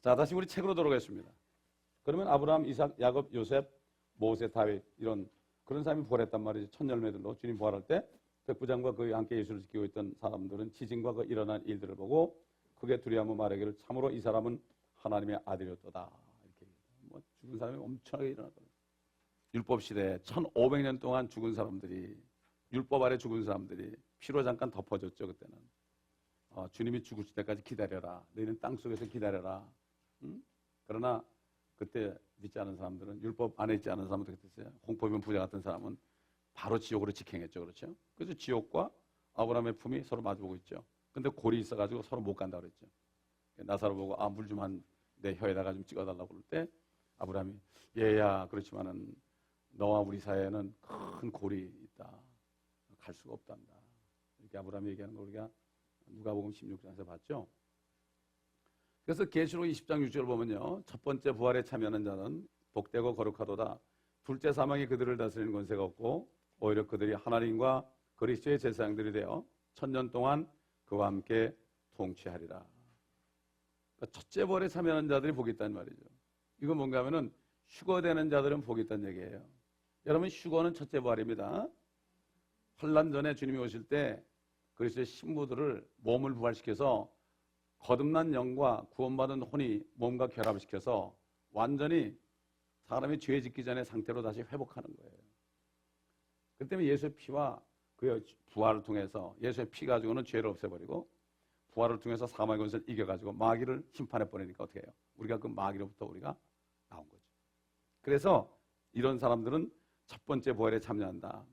자, 다시 우리 책으로 돌아가겠습니다. 그러면 아브라함, 이삭, 야곱, 요셉, 모세, 다윗 이런 그런 사람이 부활했단 말이죠. 천 열매들로 주님 부활할 때 백부장과 그와 함께 예수를 지키고 있던 사람들은 지진과 그 일어난 일들을 보고 그게 두려움을 말하기를 참으로 이 사람은 하나님의 아들이었도다. 이렇게 뭐 죽은 사람이 엄청나게 일어났거든요. 율법 시대에 1500년 동안 죽은 사람들이 율법 아래 죽은 사람들이 피로 잠깐 덮어졌죠 그때는. 어, 주님이 죽으실 때까지 기다려라. 너희는 땅 속에서 기다려라. 응? 그러나 그때 믿지 않은 사람들은 율법 안에 있지 않은 사람들 그랬어요. 홍포면 부자 같은 사람은 바로 지옥으로 직행했죠. 그렇죠? 그래서 지옥과 아브라함의 품이 서로 마주보고 있죠. 근데 골이 있어가지고 서로 못 간다 그랬죠. 나사로 보고 아 물 좀 한 내 혀에다가 좀 찍어달라고 그럴 때 아브라함이 얘야 그렇지만은 너와 우리 사이에는 큰 골이 있다. 갈 수가 없단다. 이렇게 아브라함이 얘기하는 거 우리가 누가복음 16장에서 봤죠. 그래서 계시록 20장 6절 보면요. 첫 번째 부활에 참여하는 자는 복되고 거룩하도다. 둘째 사망이 그들을 다스리는 권세가 없고 오히려 그들이 하나님과 그리스도의 제사장들이 되어 천년 동안 그와 함께 통치하리라. 그러니까 첫째 부활에 참여하는 자들이 복이 있다는 말이죠. 이건 뭔가 하면은 휴거되는 자들은 복이 있다는 얘기예요. 여러분 휴거는 첫째 부활입니다. 환란 전에 주님이 오실 때 그리스도의 신부들을 몸을 부활시켜서 거듭난 영과 구원받은 혼이 몸과 결합을 시켜서 완전히 사람이 죄 짓기 전의 상태로 다시 회복하는 거예요. 그 때문에 예수의 피와 그의 부활을 통해서 예수의 피 가지고는 죄를 없애버리고 부활을 통해서 사망의 권세를 이겨가지고 마귀를 심판해 버리니까 어떻게 해요? 우리가 그 마귀로부터 우리가 나온 거죠. 그래서 이런 사람들은 첫 번째 부활에 참여한다.